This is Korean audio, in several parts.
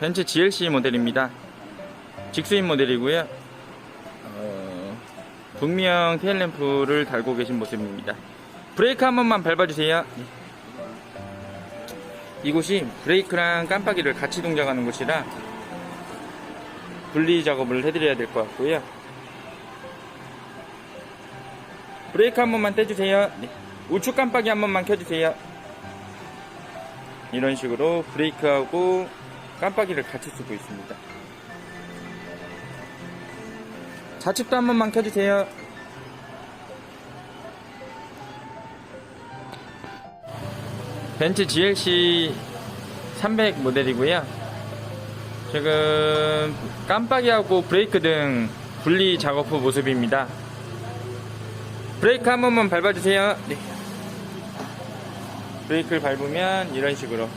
벤츠 GLC 모델입니다. 직수인 모델이고요. 어, 북미형 테일램프를 달고 계신 모습입니다. 브레이크 한 번만 밟아주세요. 이곳이 브레이크랑 깜빡이를 같이 동작하는 곳이라 분리 작업을 해드려야 될 것 같고요. 브레이크 한 번만 떼주세요. 네. 우측 깜빡이 한 번만 켜주세요. 이런 식으로 브레이크하고 깜빡이를 같이 쓰고 있습니다. 좌측도 한 번만 켜주세요. 벤츠 GLC 300 모델이고요. 지금 깜빡이하고 브레이크 등 분리 작업 후 모습입니다. 브레이크 한 번만 밟아주세요. 네. 브레이크를 밟으면 이런 식으로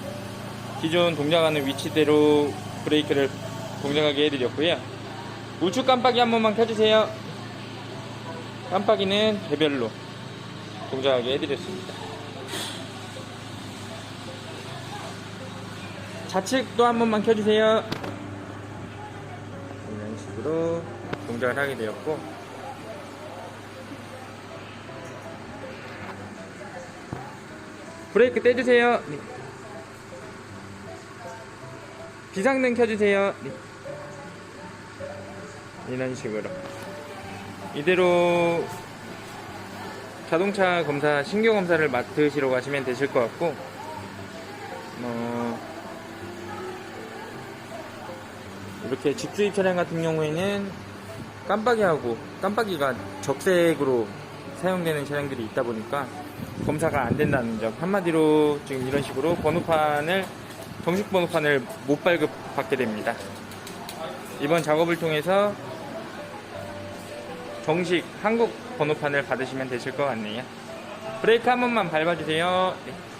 기존 동작하는 위치대로 브레이크를 동작하게 해드렸고요. 우측 깜빡이 한 번만 켜주세요. 깜빡이는 개별로 동작하게 해드렸습니다. 좌측도 한 번만 켜주세요. 이런 식으로 동작을 하게 되었고 브레이크 떼주세요. 네. 비상등 켜주세요. 네. 이런 식으로 이대로 자동차 검사 신규 검사를 맡으시러 가시면 되실 것 같고 뭐 이렇게 직수입 차량 같은 경우에는 깜빡이하고 깜빡이가 적색으로 사용되는 차량들이 있다 보니까 검사가 안 된다는 점 한마디로 지금 이런 식으로 번호판을 정식 번호판을 못 발급받게 됩니다. 이번 작업을 통해서 정식 한국 번호판을 받으시면 되실 것 같네요. 브레이크 한 번만 밟아주세요. 네.